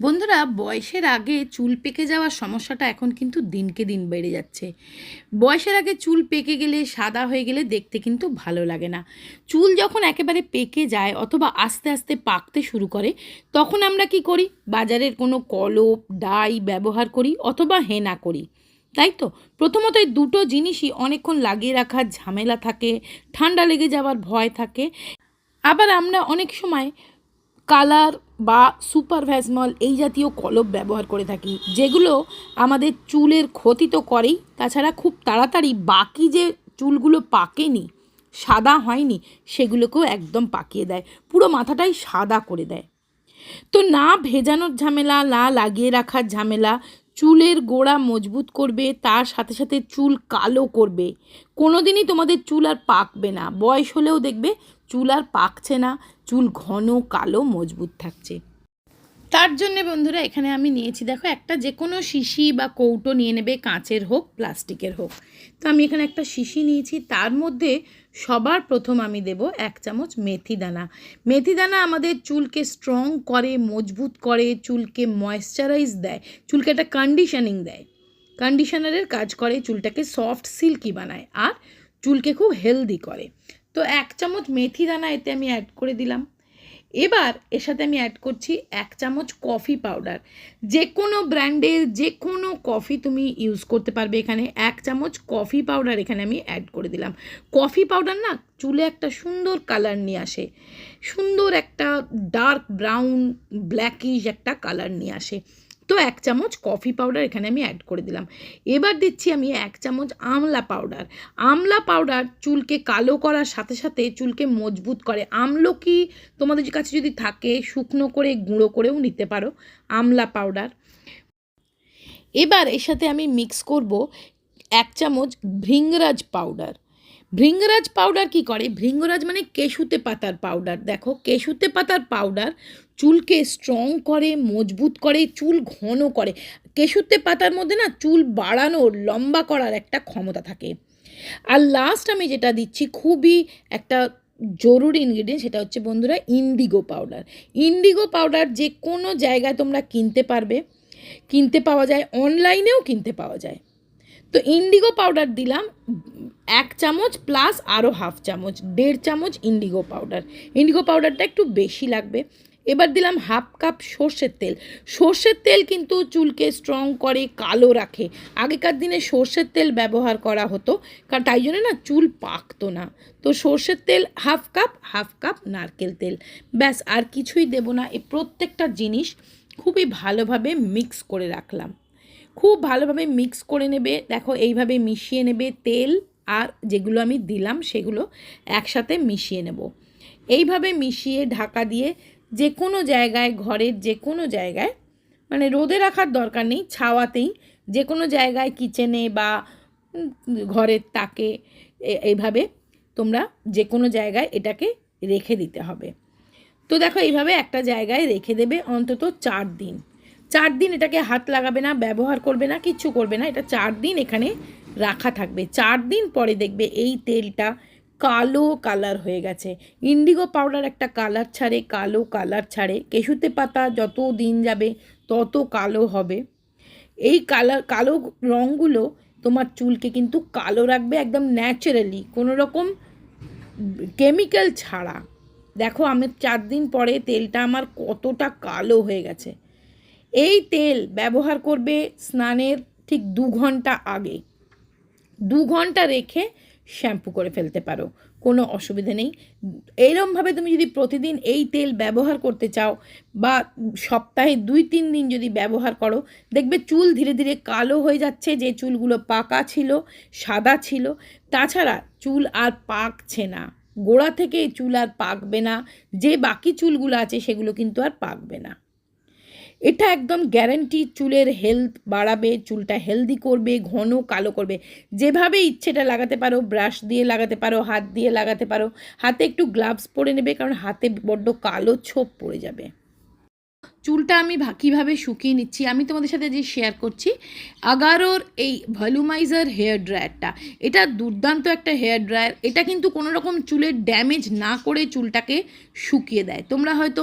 বন্ধুরা, বয়সের আগে চুল পেকে যাওয়ার সমস্যাটা এখন কিন্তু দিনকে দিন বেড়ে যাচ্ছে। বয়সের আগে চুল পেকে গেলে, সাদা হয়ে গেলে দেখতে কিন্তু ভালো লাগে না। চুল যখন একেবারে পেকে যায় অথবা আস্তে আস্তে পাকতে শুরু করে, তখন আমরা কি করি? বাজারের কোনো কলপ, ডাই ব্যবহার করি অথবা হেনা করি। তাই তো? প্রথমত এই দুটো জিনিসই অনেকক্ষণ লাগিয়ে রাখার ঝামেলা থাকে, ঠান্ডা লেগে যাওয়ার ভয় থাকে। আবার আমরা অনেক সময় কালার বা সুপার এই জাতীয় কলপ ব্যবহার করে থাকি, যেগুলো আমাদের চুলের ক্ষতি তো করেই। তাছাড়া খুব তাড়াতাড়ি বাকি যে চুলগুলো পাকেনি, সাদা হয়নি, সেগুলোকেও একদম পাকিয়ে দেয়, পুরো মাথাটাই সাদা করে দেয়। তো না ভেজানোর ঝামেলা, না লাগিয়ে রাখার ঝামেলা চুলের গোড়া মজবুত করবে, তার সাথে সাথে চুল কালো করবে। কোনো দিনই তোমাদের চুল আর পাকবে না। বয়স হলেও দেখবে চুল আর পাকছে না, চুল ঘন কালো মজবুত থাকছে। তার জন্য বন্ধুরা এখানে আমি নিয়েছি, দেখো একটা যে কোনো শিশি বা কৌটো নিয়ে নেবে, কাঁচের হোক, প্লাস্টিকের হোক। তো আমি এখানে একটা শিশি নিয়েছি, তার মধ্যে সবার প্রথম আমি দেব এক চামচ মেথি দানা। মেথি দানা আমাদের চুলকে স্ট্রং করে, মজবুত করে, চুলকে ময়েশ্চারাইজ দেয়, চুলকে একটা কন্ডিশনিং দেয়। কন্ডিশনারের কাজ করে, চুলটাকে সফট সিল্কি বানায়, আর চুলকে খুব হেলদি করে। তো এক চামচ মেথি দানা এতে আমি অ্যাড করে দিলাম। এবার এর সাথে আমি অ্যাড করছি এক চামচ কফি পাউডার যে কোনো ব্র্যান্ডের যে কোনো কফি তুমি ইউজ করতে পারবে এখানে। এক চামচ কফি পাউডার এখানে আমি অ্যাড করে দিলাম। কফি পাউডার না চুলে একটা সুন্দর কালার নিয়ে আসে। সুন্দর একটা ডার্ক ব্রাউন ব্ল্যাকিশ একটা কালার নিয়ে আসে। তো এক চামচ কফি পাউডার এখানে আমি অ্যাড করে দিলাম। এবার দিচ্ছি আমি এক চামচ আমলা পাউডার আমলা পাউডার চুলকে কালো করার সাথে সাথে চুলকে মজবুত করে। আমলকি তোমাদের কাছে যদি থাকে, শুকনো করে, গুঁড়ো করেও নিতে পারো। আমলা পাউডার এবার এর সাথে আমি মিক্স করব এক চামচ ভৃঙ্গরাজ পাউডার ভৃঙ্গরাজ পাউডার কি করে? ভৃঙ্গরাজ মানে কেশুতে পাতার পাউডার দেখো, কেশুতে পাতার পাউডার চুলকে স্ট্রং করে, মজবুত করে, চুল ঘন করে। কেশুতে পাতার মধ্যে না চুল বাড়ানোর লম্বা করার একটা ক্ষমতা থাকে। আর লাস্ট আমি যেটা দিচ্ছি, খুবই একটা জরুরি ইনগ্রিডিয়েন্ট সেটা হচ্ছে বন্ধুরা ইন্ডিগো পাউডার ইন্ডিগো পাউডার যে কোনো জায়গায় তোমরা কিনতে পারবে। কিনতে পাওয়া যায় অনলাইনেও কিনতে পাওয়া যায়। তো ইন্ডিগো পাউডার দিলাম, এক চামচ প্লাস আরও হাফ চামচ, দেড় চামচ ইন্ডিগো পাউডার ইন্ডিগো পাউডারটা একটু বেশি লাগবে। এবার দিলাম হাফ কাপ সর্ষের তেল। সর্ষের তেল কিন্তু চুলকে স্ট্রং করে, কালো রাখে। আগেকার দিনে সর্ষের তেল ব্যবহার করা হতো, কারণ তাই জন্য না চুল পাকতো না। তো সর্ষের তেল হাফ কাপ হাফ কাপ নারকেল তেল। ব্যাস, আর কিছুই দেবো না। এই প্রত্যেকটা জিনিস খুবই ভালোভাবে মিক্স করে রাখলাম। খুব ভালোভাবে মিক্স করে নেবে। দেখো, এইভাবে মিশিয়ে নেবে তেল, আর যেগুলো আমি দিলাম সেগুলো একসাথে মিশিয়ে নেব। এইভাবে মিশিয়ে ঢাকা দিয়ে যে কোনো জায়গায়, ঘরের যে কোনো জায়গায় মানে রোদে রাখার দরকার নেই, ছাওয়াতেই। যে কোনো জায়গায় কিচেনে বা ঘরের তাকে এইভাবে তোমরা যে কোনো জায়গায় এটাকে রেখে দিতে হবে। তো দেখো, এইভাবে একটা জায়গায় রেখে দেবে অন্তত চার দিন। চার দিন এটাকে হাত লাগাবে না, ব্যবহার করবে না, কিচ্ছু করবে না, এটা চার দিন এখানে রাখা থাকবে। চার দিন পরে দেখবে এই তেলটা কালো কালার হয়ে গেছে। ইন্ডিগো পাউডার একটা কালার ছাড়ে, কালো কালার ছাড়ে। কেশুতে পাতা যত দিন যাবে তত কালো হবে। এই কালার কালো রঙগুলো তোমার চুলকে কিন্তু কালো রাখবে একদম ন্যাচারালি কোনো রকম কেমিক্যাল ছাড়া। দেখো, আমি চার দিন পরে তেলটা আমার কতটা কালো হয়ে গেছে। এই তেল ব্যবহার করবে স্নানের ঠিক দু ঘণ্টা আগে। দু ঘণ্টা রেখে শ্যাম্পু করে ফেলতে পারো। কোনো অসুবিধা নেই। এইরমভাবে তুমি যদি প্রতিদিন এই তেল ব্যবহার করতে চাও বা সপ্তাহে দুই, তিন দিন যদি ব্যবহার করো, দেখবে চুল ধীরে ধীরে কালো হয়ে যাচ্ছে, যে চুলগুলো পাকা ছিল, সাদা ছিল। তাছাড়া চুল আর পাকছে না। গোড়া থেকে চুল আর পাকবে না। যে বাকি চুলগুলো আছে সেগুলো কিন্তু আর পাকবে না। এটা একদম গ্যারান্টি চুলের হেলথ বাড়াবে, চুলটা হেলদি করবে, ঘন কালো করবে। যেভাবে ইচ্ছেটা লাগাতে পারো ব্রাশ দিয়ে লাগাতে পারো, হাত দিয়ে লাগাতে পারো, হাতে একটু গ্লাভস পরে নেবে কারণ হাতে বড্ড কালো ছোপ পড়ে যাবে। চুলটা আমি কীভাবে শুকিয়ে নিচ্ছি? আমি তোমাদের সাথে যে শেয়ার করছি, আগারোর এই ভলিউমাইজার হেয়ার ড্রায়ারটা এটা দুর্দান্ত একটা হেয়ার ড্রায়ার এটা কিন্তু কোনো রকম চুলের ড্যামেজ না করে চুলটাকে শুকিয়ে দেয়। তোমরা হয়তো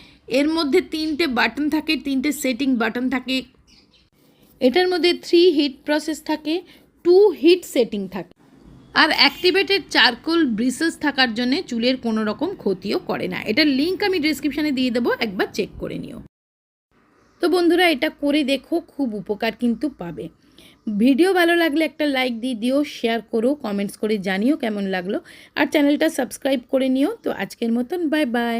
এর মধ্যে তিনটে বাটন থাকে, তিনটে সেটিং বাটন থাকে। এটার মধ্যে থ্রি হিট প্রসেস থাকে টু হিট সেটিং থাকে। আর অ্যাক্টিভেটেড চারকোল ব্রিসেস থাকার জন্য চুলের কোনো রকম ক্ষতিও করে না। এটার লিঙ্ক আমি ডিসক্রিপশানে দিয়ে দেবো, একবার চেক করে নিও। তো বন্ধুরা, এটা করে দেখো, খুব উপকার কিন্তু পাবে। ভিডিও ভালো লাগলে একটা লাইক দিয়ে দিও শেয়ার করো কমেন্টস করে জানিও কেমন লাগল। আর চ্যানেলটা সাবস্ক্রাইব করে নিও। তো আজকের মতন বাই বাই